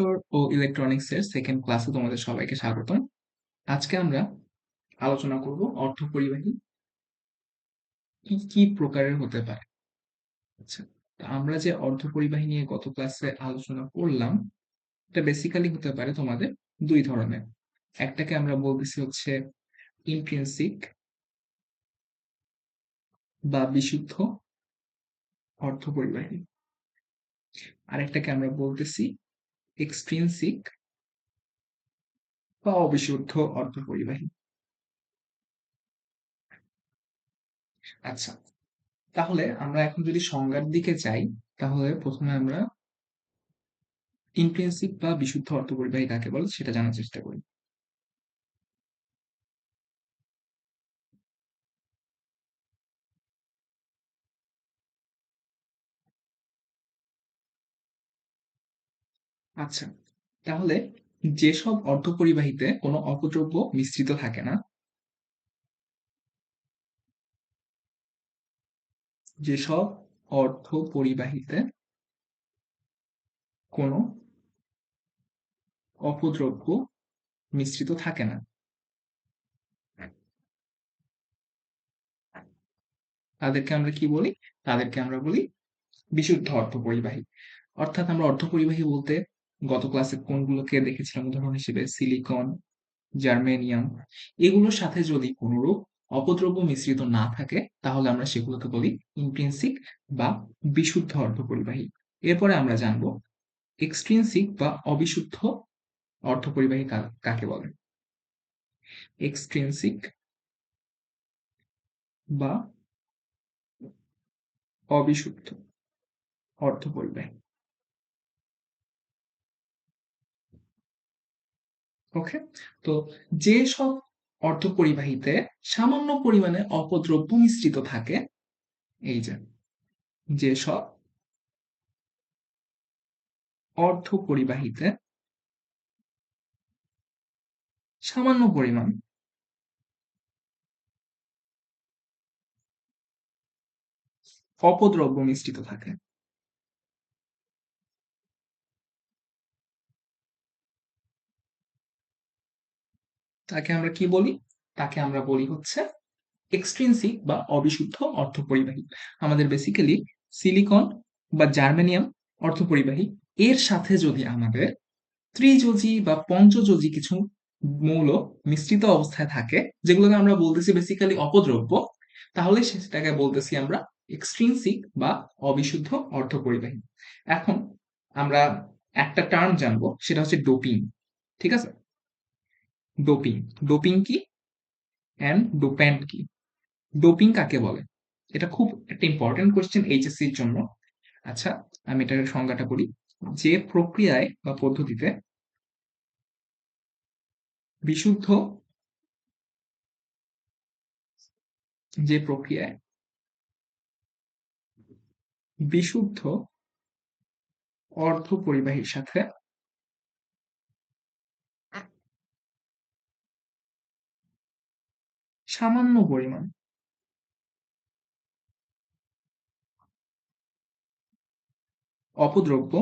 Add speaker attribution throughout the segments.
Speaker 1: Semiconductor ও ইলেকট্রনিক্সের second ক্লাসে তোমাদের সবাইকে স্বাগতম। আজকে আমরা আলোচনা করব অর্থপরিবাহী কি কি প্রকারের হতে পারে। আচ্ছা আমরা যে অর্ধপরিবাহী নিয়ে গত ক্লাসে আলোচনা করলাম, এটা বেসিক্যালি হতে পারে তোমাদের দুই ধরনের। একটাকে আমরা বলতেছি হচ্ছে ইন্ট্রিনসিক বা বিশুদ্ধ অর্থপরিবাহী আরেকটাকে আমরা বলতেছি এক্সট্রিনসিক বা অবিশুদ্ধ অর্ধপরিবাহী আচ্ছা তাহলে আমরা এখন যদি সংজ্ঞার দিকে যাই, তাহলে প্রথমে আমরা ইন্ট্রিনসিক বা বিশুদ্ধ অর্থপরিবাহী কাকে বলে সেটা জানার চেষ্টা করি। আচ্ছা তাহলে যেসব অর্ধপরিবাহীতে কোনো অপদ্রব্য মিশ্রিত থাকে না, যেসব অর্থ পরিবাহীতে কোনো অপদ্রব্য মিশ্রিত থাকে না, তাদেরকে আমরা কি বলি? তাদেরকে আমরা বলি বিশুদ্ধ অর্থপরিবাহী অর্থাৎ আমরা অর্ধপরিবাহী বলতে গত ক্লাসে কোনগুলোকে দেখেছিলাম? উদাহরণ হিসেবে সিলিকন জার্মেনিয়াম এগুলোর সাথে যদি কোনরূপ অপদ্রব্য মিশ্রিত না থাকে, তাহলে আমরা সেগুলোকে বলি ইন্ট্রিনসিক বা বিশুদ্ধ অর্ধপরিবাহী। এরপরে আমরা জানব এক্সট্রিনসিক বা অবিশুদ্ধ অর্ধপরিবাহী কাকে বলে? এক্সট্রিনসিক বা অবিশুদ্ধ অর্ধপরিবাহী। ওকে তো যে সব অর্ধপরিবাহীতে সামান্য পরিমাণে অপদ্রব্য মিশ্রিত থাকে, এই যে যে সব অর্ধপরিবাহীতে সামান্য পরিমাণ অপদ্রব্য মিশ্রিত থাকে তাকে আমরা কি বলি? তাকে আমরা বলি হচ্ছে এক্সট্রিনসিক বা অবিশুদ্ধ অর্থপরিবাহী। আমাদের বেসিক্যালি সিলিকন বা জার্মেনিয়াম অর্থপরিবাহী। এর সাথে যদি আমাদের ত্রিযোজি বা পঞ্চযোজি কিছু মৌল মিশ্রিত অবস্থায় থাকে, যেগুলোকে আমরা বলতেছি বেসিক্যালি অপদ্রব্য, তাহলে সেটাকে বলতেছি আমরা এক্সট্রিনসিক বা অবিশুদ্ধ অর্থপরিবাহী। এখন আমরা একটা টার্ম জানব, সেটা হচ্ছে ডোপিং ঠিক আছে? ডোপিং। ডোপিং কি? অ্যান্ড ডোপ্যান্ট কি? ডোপিং কাকে বলে? এটা খুব একটা ইম্পর্টেন্ট কোয়েশ্চেন এইচএসসির জন্য। আচ্ছা আমি এটার সংজ্ঞাটা করি যে প্রক্রিয়ায় বা পদ্ধতিতে বিশুদ্ধ যে প্রক্রিয়ায় বিশুদ্ধ অর্ধ পরিবাহীর সাথে সামান্য পরিমাণ। অপদ্রব্য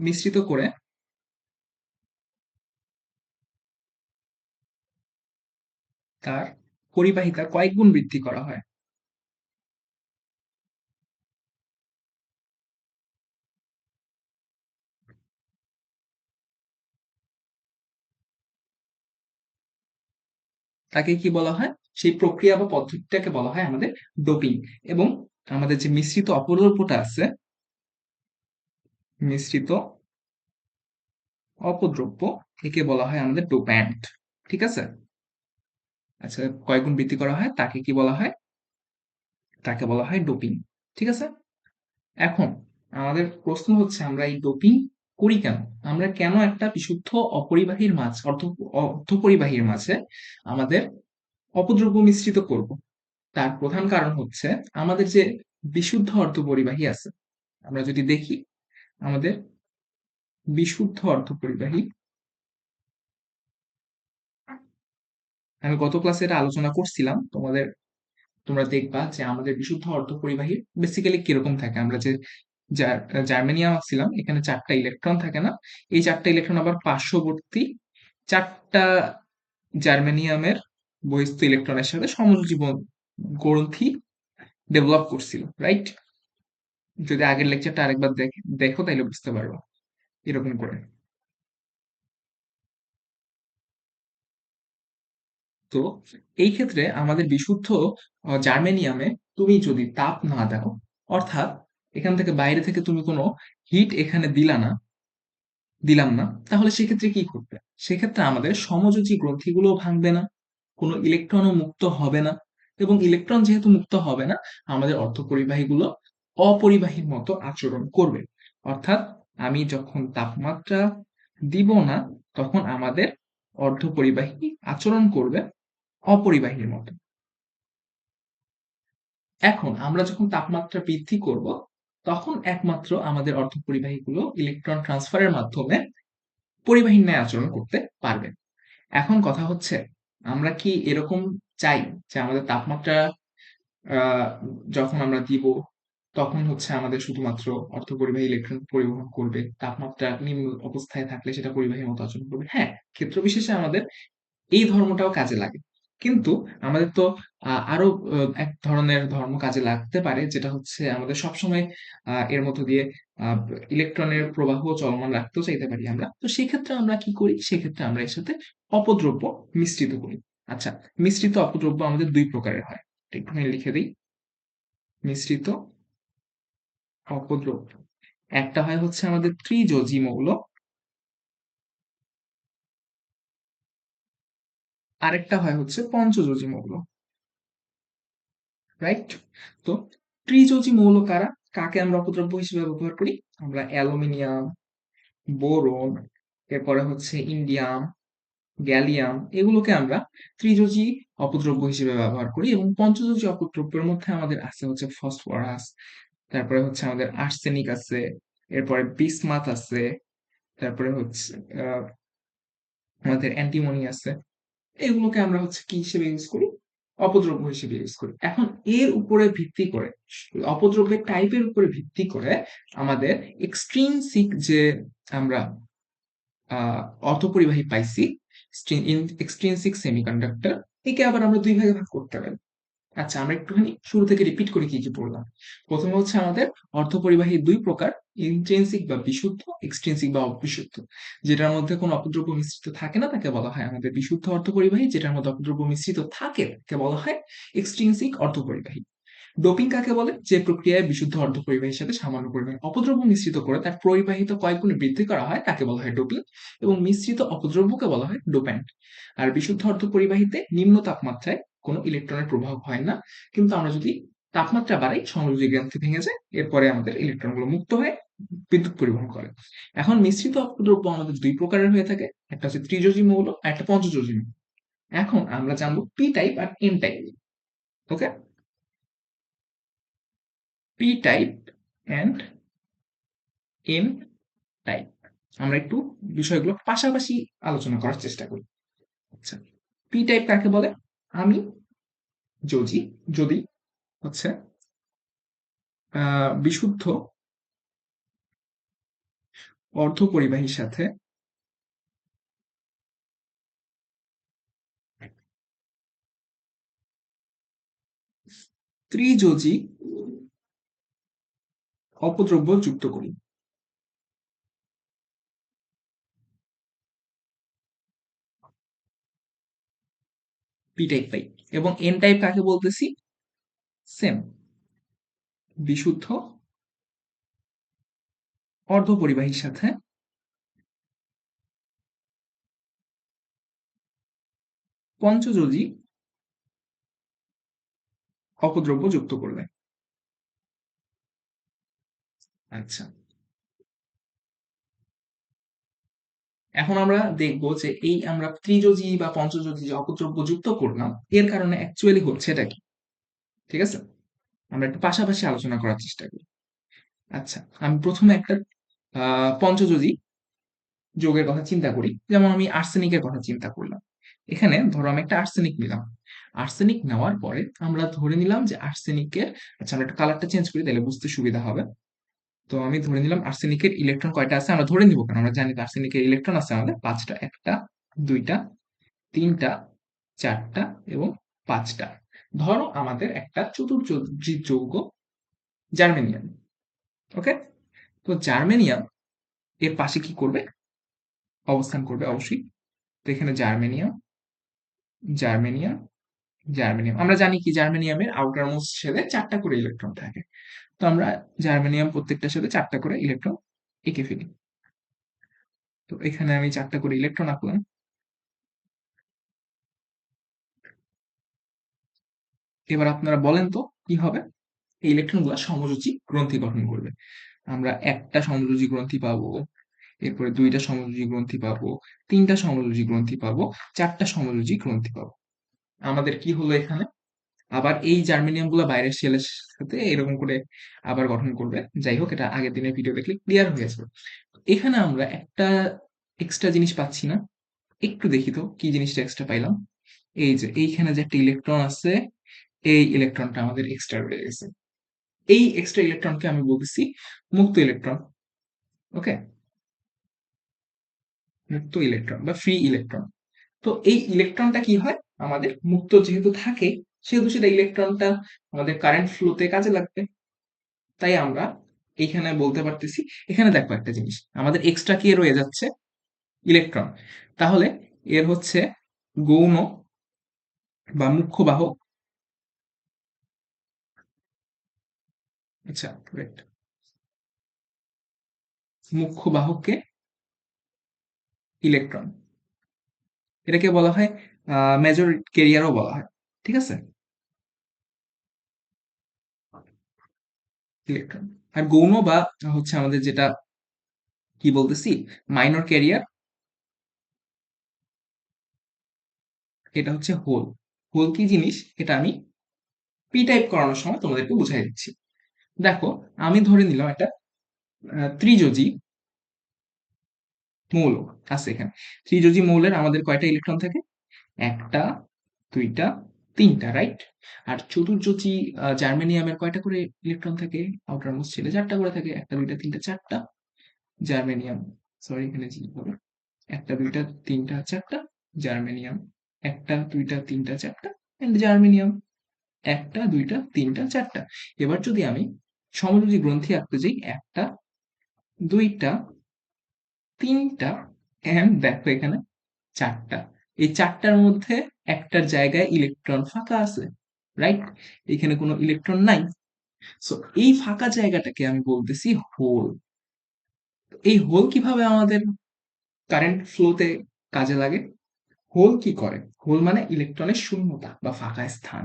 Speaker 1: মিশ্রিত করে তার পরিবাহিতা কয়েক গুণ বৃদ্ধি করা হয়। তাকে কি বলা হয়? সেই প্রক্রিয়া বা পদ্ধতিটাকে বলা হয় আমাদের ডোপিং। এবং আমাদের যে মিশ্রিত অপদ্রব্যটা আছে, মিশ্রিত অপদ্রব্য, একে বলা হয় আমাদের ডোপ্যান্ট। ঠিক আছে? আচ্ছা কয়েকগুণ বৃদ্ধি করা হয়? তাকে কি বলা হয়? তাকে বলা হয় ডোপিং। ঠিক আছে? এখন আমাদের প্রশ্ন হচ্ছে, আমরা এই ডোপিং করি কেন? আমরা কেন একটা বিশুদ্ধ অপরিবাহীর মাছ অর্থ অর্ধপরিবাহীর মাঝে আমাদের অপদ্রব্য মিশ্রিত করব? তার প্রধান কারণ হচ্ছে আমাদের যে বিশুদ্ধ অর্ধপরিবাহী আছে, আমরা যদি দেখি, আমাদের বিশুদ্ধ অর্ধপরিবাহী আমি গত ক্লাসে এটা আলোচনা করছিলাম, তোমাদের, তোমরা দেখবা যে আমাদের বিশুদ্ধ অর্ধপরিবাহী বেসিক্যালি কীরকম থাকে? আমরা যে জার্মেনিয়াম ছিলাম, এখানে চারটা ইলেকট্রন থাকে না, এই চারটা ইলেকট্রন আবার পার্শ্ববর্তী চারটা জার্মেনিয়ামের বহিস্থ ইলেকট্রনের সাথে সমযোজী গ্রন্থি ডেভেলপ করছিল রাইট যদি আগের লেকচারটা আরেকবার দেখো তাইলে বুঝতে পারব, এরকম করে। তো এই ক্ষেত্রে আমাদের বিশুদ্ধ জার্মেনিয়ামে তুমি যদি তাপ না দাও, অর্থাৎ এখান থেকে বাইরে থেকে তুমি কোনো হিট এখানে দিলা না, দিলাম না, তাহলে সেক্ষেত্রে কি করবে? সেক্ষেত্রে আমাদের সমযোজী গ্রন্থিগুলো ভাঙবে না, কোনো ইলেকট্রনও মুক্ত হবে না এবং ইলেকট্রন যেহেতু মুক্ত হবে না, আমাদের অর্ধপরিবাহীগুলো অপরিবাহীর মতো আচরণ করবে। অর্থাৎ আমি যখন তাপমাত্রা দিব না, তখন আমাদের অর্ধপরিবাহী আচরণ করবে অপরিবাহীর মতো। এখন আমরা যখন তাপমাত্রা বৃদ্ধি করব তখন একমাত্র আমাদের অর্ধপরিবাহীগুলো ইলেকট্রন ট্রান্সফারের মাধ্যমে পরিবাহীর ন্যায় আচরণ করতে পারবে। এখন কথা হচ্ছে, আমরা কি এরকম চাই যে আমাদের তাপমাত্রা যখন আমরা দিব, তখন হচ্ছে আমাদের শুধুমাত্র অর্থ পরিবাহী ইলেকট্রন পরিবহন করবে, তাপমাত্রা নিম্ন অবস্থায় থাকলে সেটা পরিবাহীর মতো আচরণ করবে? হ্যাঁ ক্ষেত্র বিশেষে আমাদের এই ধর্মটাও কাজে লাগে। কিন্তু আমাদের তো আরও এক ধরনের ধর্ম কাজে লাগতে পারে, যেটা হচ্ছে আমাদের সবসময় এর মধ্য দিয়ে ইলেকট্রনের প্রবাহ চলমান রাখতেও চাইতে পারি আমরা। তো সেক্ষেত্রে আমরা কি করি? সেক্ষেত্রে আমরা এর সাথে অপদ্রব্য মিশ্রিত করি। আচ্ছা মিশ্রিত অপদ্রব্য আমাদের দুই প্রকারের হয়। একটুখানি লিখে দিই। মিশ্রিত অপদ্রব্য। একটা হয় হচ্ছে আমাদের ত্রিযোজী মৌল আরেকটা হয় হচ্ছে পঞ্চযোজী মৌল রাইট তো ত্রিযোজী মৌল কারা? কাকে আমরা অপদ্রব্য হিসেবে ব্যবহার করি? আমরা অ্যালুমিনিয়াম, বোরন, এরপরে হচ্ছে ইন্ডিয়াম, গ্যালিয়াম, এগুলোকে আমরা ত্রিযোজী অপদ্রব্য হিসেবে ব্যবহার করি এবং পঞ্চযোজী অপদ্রব্যের মধ্যে আমাদের আছে হচ্ছে ফসফরাস, তারপরে হচ্ছে আমাদের আর্সেনিক আছে, এরপরে বিসমাথ আছে, তারপরে হচ্ছে আমাদের অ্যান্টিমনি আছে এগুলোকে আমরা হচ্ছে কি হিসেবে ইউজ করি? অপদ্রব্য হিসেবে ইউজ করি। এখন এর উপরে ভিত্তি করে, অপদ্রব্যের টাইপের উপরে ভিত্তি করে আমাদের এক্সট্রিনসিক যে আমরা অর্থপরিবাহী পাইছি এক্সট্রিনসিক সেমিকন্ডাক্টর একে আবার আমরা দুই ভাগে ভাগ করতে পারি। আচ্ছা আমরা একটুখানি শুরু থেকে রিপিট করে কি কি পড়লাম প্রথমে হচ্ছে আমাদের অর্থপরিবাহী দুই প্রকার ইন্ট্রেন্সিক বা বিশুদ্ধ এক্সট্রেন্সিক বা অবিশুদ্ধ। যেটার মধ্যে কোনো অপদ্রব্য মিশ্রিত থাকে না, তাকে বলা হয় আমাদের বিশুদ্ধ অর্থপরিবাহী, যেটার মধ্যে অপদ্রব্য মিশ্রিত থাকে, তাকে বলা হয় এক্সট্রেন্সিক অর্থপরিবাহী। ডোপিং কাকে বলে? যে প্রক্রিয়ায় বিশুদ্ধ অর্ধপরিবাহীর সাথে সামান্য পরিমাণ অপদ্রব্য মিশ্রিত করে তার পরিবাহিত কয়েকগুণে বৃদ্ধি করা হয়, তাকে বলা হয় ডোপিং, এবং মিশ্রিত অপদ্রব্যকে বলা হয় ডোপ্যান্ট। আর বিশুদ্ধ অর্ধপরিবাহীতে নিম্ন তাপমাত্রায় কোনো ইলেকট্রনের প্রভাব হয় না। কিন্তু আমরা যদি তাপমাত্রা বাড়াই সংযোজী গ্রন্থি ভেঙে যায়, এরপরে আমাদের ইলেকট্রনগুলো মুক্ত হয়ে বিদ্যুৎ পরিবহন করে। এখন মিশ্রিত অপদ্রব্য আমাদের দুই প্রকারের হয়ে থাকে, একটা হচ্ছে ত্রিযোজী মৌল আর একটা পঞ্চযোজী মৌল। এখন আমরা জানব P type R N type okay P type and N type আমরা একটু বিষয়গুলো পাশাপাশি আলোচনা করার চেষ্টা করি। আচ্ছা পি টাইপ কাকে বলে? আমি যদি যদি হচ্ছে বিশুদ্ধ অর্থ অর্ধপরিবাহীর সাথে ত্রিযোজী অপদ্রব্য যুক্ত করি। পি টাইপ পাই এবং এন টাইপ কাকে বলতেছি? সেম বিশুদ্ধ অর্ধ অর্ধপরিবাহীর সাথে পঞ্চযোজী অপদ্রব্য যুক্ত করবে। আচ্ছা। এখন আমরা দেখব যে এই আমরা ত্রিযোজী বা পঞ্চযোজী যে অপদ্রব্য যুক্ত করলাম, এর কারণে অ্যাকচুয়ালি হচ্ছে এটা কি? ঠিক আছে? আমরা একটু পাশাপাশি আলোচনা করার চেষ্টা করি। আচ্ছা আমি প্রথমে একটা পঞ্চযোজী যোগের কথা চিন্তা করি, যেমন আমি আর্সেনিকের কথা চিন্তা করলাম। এখানে ধরো আমি একটা আর্সেনিক নিলাম। আর্সেনিক নেওয়ার পরে আমরা ধরে নিলাম যে আর্সেনিকের আচ্ছা আমরা একটু কালারটা চেঞ্জ করি, তাহলে বুঝতে সুবিধা হবে। তো আমি ধরে নিলাম আর্সেনিকের ইলেকট্রন কয়টা আছে? আমরা ধরে নিব কেন? আমরা জানি আর্সেনিকের ইলেকট্রন আছে আমাদের। পাঁচটা, একটা, দুইটা, তিনটা, চারটা এবং পাঁচটা। ধরো আমাদের একটা চতুর্যী যৌগ জার্মেনিয়াম ওকে তো জার্মেনিয়াম এর পাশে কি করবে? অবস্থান করবে অবশ্যই। তো এখানে জার্মেনিয়াম জার্মেনিয়াম জার্মেনিয়াম আমরা জানি কি জার্মেনিয়ামের আউটার মোস্ট শেলে চারটা করে ইলেকট্রন থাকে। তো আমরা জার্মেনিয়াম প্রত্যেকটার সাথে চারটা করে ইলেকট্রন এঁকে ফেলি। তো এখানে আমি চারটা করে ইলেকট্রন আঁকলাম। এবার আপনারা বলেন তো, কি হবে? এই ইলেকট্রনগুলো সমযোজী গ্রন্থি গঠন করবে। আমরা একটা সমযোজী গ্রন্থি পাবো, এরপরে দুইটা সমযোজী গ্রন্থি পাবো, তিনটা সমযোজী গ্রন্থি পাবো, চারটা সমযোজী গ্রন্থি পাবো। আমাদের কি হলো এখানে? আবার এই জার্মেনিয়ামগুলো বাইরের সেলের সাথে এরকম করে আবার গঠন করবে। যাই হোক, এটা আগের দিনের ভিডিও দেখলে ক্লিয়ার হয়ে যাবে এখানে আমরা একটা এক্সট্রা জিনিস পাচ্ছি না। একটু দেখি তো, কি জিনিসটা এক্সট্রা পাইলাম? এই যে, এইখানে যে একটা ইলেকট্রন আছে, এই ইলেকট্রনটা আমাদের এক্সট্রা রয়ে গেছে। এই এক্সট্রা ইলেকট্রনকে আমি বলতেছি মুক্ত ইলেকট্রন ওকে মুক্ত ইলেকট্রন বা ফ্রি ইলেকট্রন তো এই ইলেকট্রনটা কি হয়? আমাদের মুক্ত যেহেতু থাকে, সেহেতু সেটা ইলেকট্রনটা আমাদের কারেন্ট ফ্লোতে কাজে লাগবে। তাই আমরা এইখানে বলতে পারতেছি, এখানে দেখো একটা জিনিস, আমাদের এক্সট্রা কি রয়ে যাচ্ছে? ইলেকট্রন তাহলে এর হচ্ছে গৌণ বা মুখ্য বাহক। আচ্ছা রাইট মুখ্য বাহককে ইলেকট্রন এটাকে বলা হয় মেজর কেরিয়ারও বলা হয়। ঠিক আছে? আর গৌণ বা হচ্ছে আমাদের যেটা কি বলতেছি? মাইনর ক্যারিয়ার এটা হচ্ছে হোল হোল কি জিনিস? এটা আমি পি টাইপ করানোর সময় তোমাদেরকে বুঝাই দিচ্ছি। দেখো, আমি ধরে নিলাম একটা ত্রিযোজী মৌল আছে এখানে। ত্রিযোজী মৌলের আমাদের কয়টা ইলেকট্রন থাকে? একটা, দুইটা, তিনটা রাইট আর চতুর্যোজী জার্মেনিয়ামের কয়টা করে ইলেকট্রন থাকে? আউটার মোস্ট ছেলে চারটা করে থাকে, একটা, দুইটা, তিনটা, চারটা। জার্মেনিয়াম সরি এখানে হবে একটা, দুইটা, তিনটা, চারটা। জার্মেনিয়াম একটা, দুইটা, তিনটা, চারটা। এন্ড জার্মেনিয়াম একটা, দুইটা, তিনটা, চারটা। এবার যদি আমি সমযোজী গ্রন্থি আঁকতে যাই, একটা, দুইটা তিনটা এন্ড দেখো এখানে চারটা। এই চারটার মধ্যে একটার জায়গায় ইলেকট্রন ফাঁকা আছে রাইট এখানে কোনো ইলেকট্রন নাই। সো এই ফাঁকা জায়গাটাকে আমি বলতেছি হোল এই হোল কীভাবে আমাদের কারেন্ট ফ্লোতে কাজে লাগে? হোল কি করে? হোল মানে ইলেকট্রনের শূন্যতা বা ফাঁকা স্থান।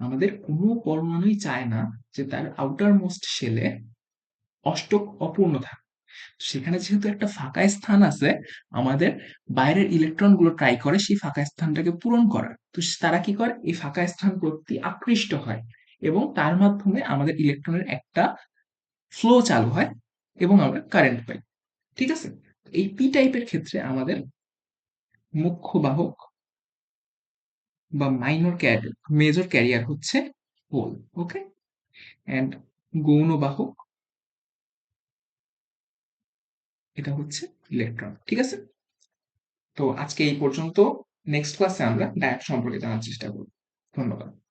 Speaker 1: আমাদের কোনো পরমাণুই চায় না যে তার আউটার মোস্ট শেলে অষ্টক অপূর্ণ থাকে। সেখানে যেহেতু একটা ফাঁকা স্থান আছে, আমাদের বাইরের ইলেকট্রনগুলো ট্রাই করে সেই ফাঁকা স্থানটাকে পূরণ করার। তো তারা কি করে? এই ফাঁকা স্থান প্রতি আকৃষ্ট হয় এবং তার মাধ্যমে আমাদের ইলেকট্রনের একটা ফ্লো চালু হয় এবং আমরা কারেন্ট পাই। ঠিক আছে? এই পি টাইপের ক্ষেত্রে আমাদের মুখ্য বাহক বা মাইনর মেজর ক্যারিয়ার হচ্ছে হোল ওকে অ্যান্ড গৌণ বাহক এটা হচ্ছে ইলেকট্রন ঠিক আছে? তো আজকে এই পর্যন্ত নেক্সট ক্লাসে আমরা ডায়াট সম্পর্কে জানার চেষ্টা করব। ধন্যবাদ।